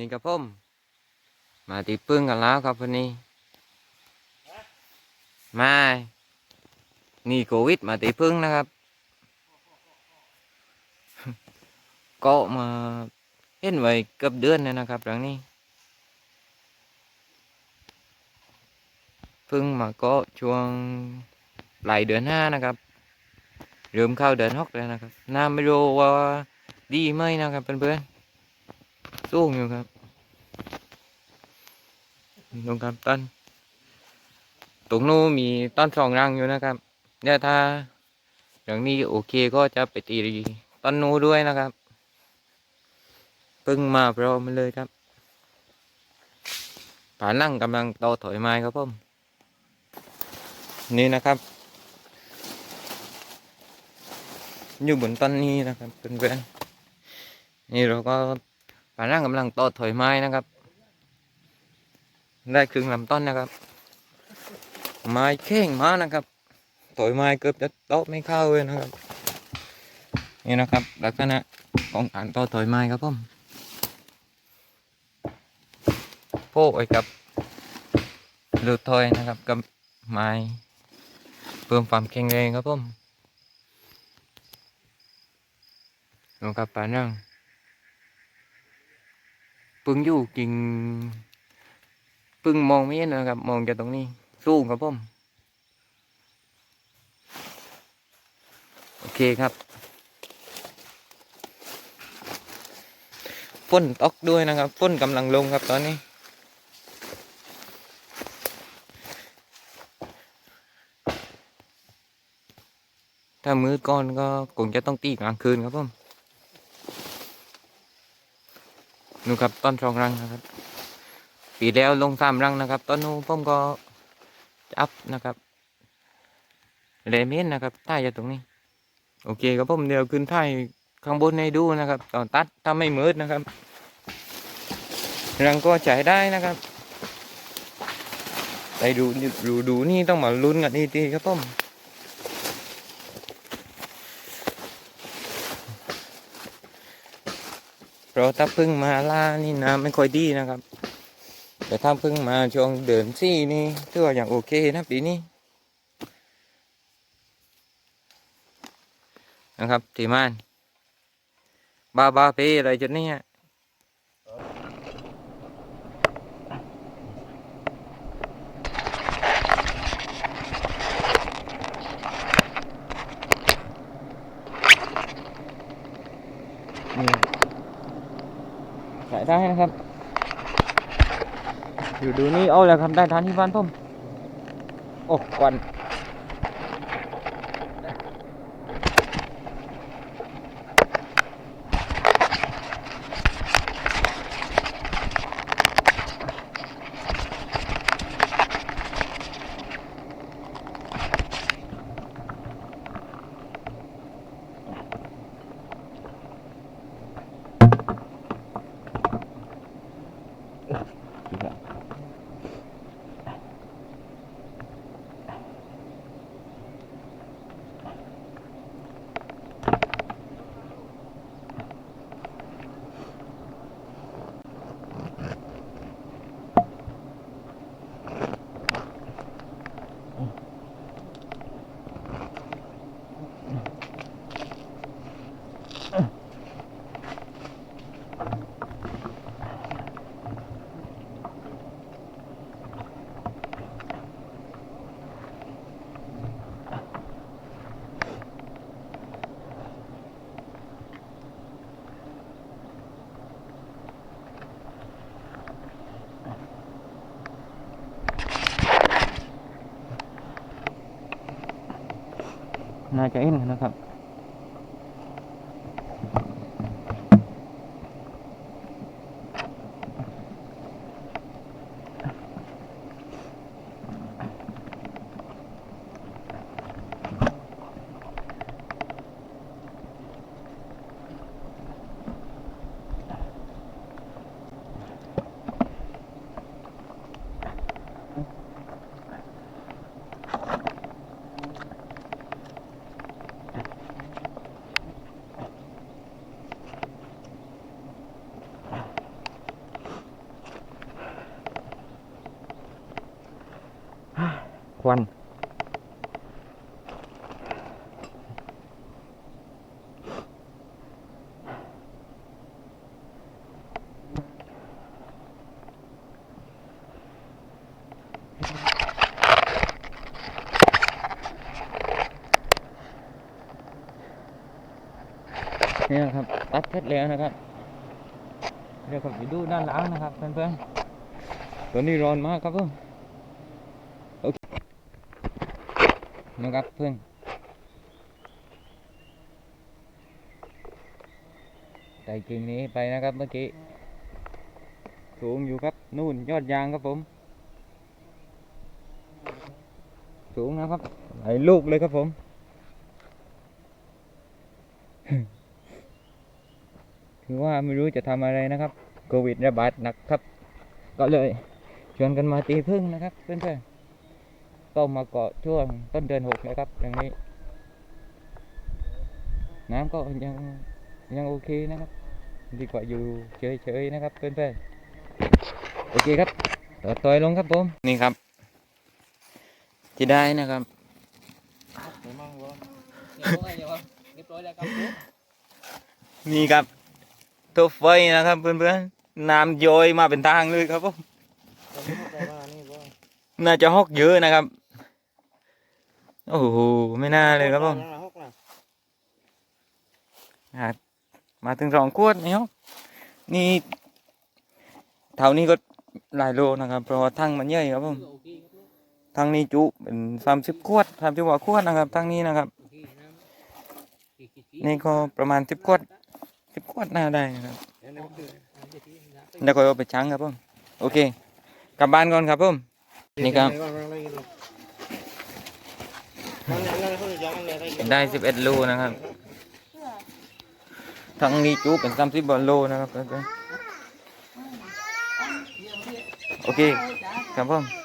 นี่ครับผมมาตีพึ่งกันแล้วครับวันนี้มานี่โควิดมาตีพึ่งนะครับ ก็มาเห็นไว้เกือบเดือนแล้วนะครับหลังนี้พึ่งมาก็ช่วงปลายเดือนห้านะครับเริ่มเข้าเดือนหกแล้วนะครับน้ำไม่รู้ว่าดีไหมนะครับเพื่อนๆ สู้อยู่ครับลงครับต้นตรงนู้นมีต้นสองรังอยู่นะครับเนี่ยถ้าอย่างนี้โอเคก็จะไปตีต้นนู้ด้วยนะครับเพิ่งมาพร้อมมาเลยครับผานั่งกำลังโตถอยไม้ครับผมนี่นะครับ อยู่บนต้นนี้นะครับเพื่อนๆนี่เราก็ ผานั่งกำลังโตถอยไม้นะครับ ได้ครึ่งลำต้นนะครับ ไม้เข่งมานะครับถอยไม้เกือบจะโต๊ะไม่เข้าเลยนะครับ นี่นะครับ ลักษณะของการต่อถอยไม้ครับผมโป้ไว้กับลูกถอยนะครับกับไม้เพิ่มความแข็งแรงครับผมลงกับปานั่ง ปึงอยู่กิ่งปึงมองไม่เห็นนะครับ มองจากตรงนี้ สูงครับผมโอเคครับฝนตกด้วยนะครับฝนกำลังลงครับตอนนี้ ถ้ามือก่อนก็คงจะต้องตีกลางคืนครับผม นู่นครับต้นทองรังนะครับปีแล้วลงสามรังนะครับต้นนู้ผมก็จับนะครับเลเมนนะครับใต้จากตรงนี้ โอเคครับผมเดี๋ยวขึ้นถ่ายข้างบนให้ดูนะครับ ตอนตัดถ้าไม่มืดนะครับรังก็ใช้ได้นะครับไปดูดูดูนี่ต้องมาลุ้นกันอีกทีครับผม เพราะถ้าเพึ่งมาล่านี่น้ำไม่ค่อยดีนะครับ แต่ถ้าเพิ่งมาช่วงเดินซี่นี่ถือว่าอย่างโอเคนะปีนี้นะครับทีมานบาบาเปอะไรจุดนี้ ขายได้นะครับ อยู่ดูนี่เอาแล้วครับได้ทานที่บ้านผมโอ้กวน น่าจะเอ็นนะครับ ควันเนี่ยครับ ตัดเสร็จแล้วนะครับ เดี๋ยวผมไปดูด้านหลังนะครับเพื่อนๆตัวนี้ร้อนมากครับเพื่อนโอเค นะครับเพื่อนใส่กิ่งนี้ไปนะครับเมื่อกี้ สูงอยู่ครับ นู่นยอดยางครับผม สูงนะครับหลายลูกเลยครับผมคือว่าไม่รู้จะทำอะไรนะครับโควิดระบาดหนักครับ ก็เลยชวนกันมาตีพึ่งนะครับเพื่อนๆ ก็มาเกาะช่วงต้นเดือนหกนะครับอย่างนี้ น้ำก็ยังยังโอเคนะครับดีกว่าอยู่เฉยๆนะครับเพื่อนๆโอเคครับต่อต่อยลงครับผมนี่ครับ ที่ได้นะครับมีกับร้อยแล้วครับเรียนี่ครับตัวไฟนะครับเพื่อนๆน้ำย้อยมาเป็นทางเลยครับผมน่านี่วะน่าจะฮอกเยอะนะครับ โอ้โหไม่น่าเลยครับผมมาถึงสองขวดนี่ครับนี่เท่านี้ก็หลายโลนะครับเพราะทั้งมันใหญ่ครับผมทั้งนี้จุเป็นสามสิบขวดสามสิบกว่าขวดนะครับทั้งนี้นะครับ นี่ก็ประมาณสิบขวดสิบขวดน่าได้นะครับเดี๋ยวคออันนี้ที่นะแล้วก็เอาไปชั่งครับผมโอเค กลับบ้านก่อนครับผมนี่ครับ ได้สิบเอ็ดโลนะครับทั้งนี้จูเป็นสามสิบโลนะครับ โอเค ครับผม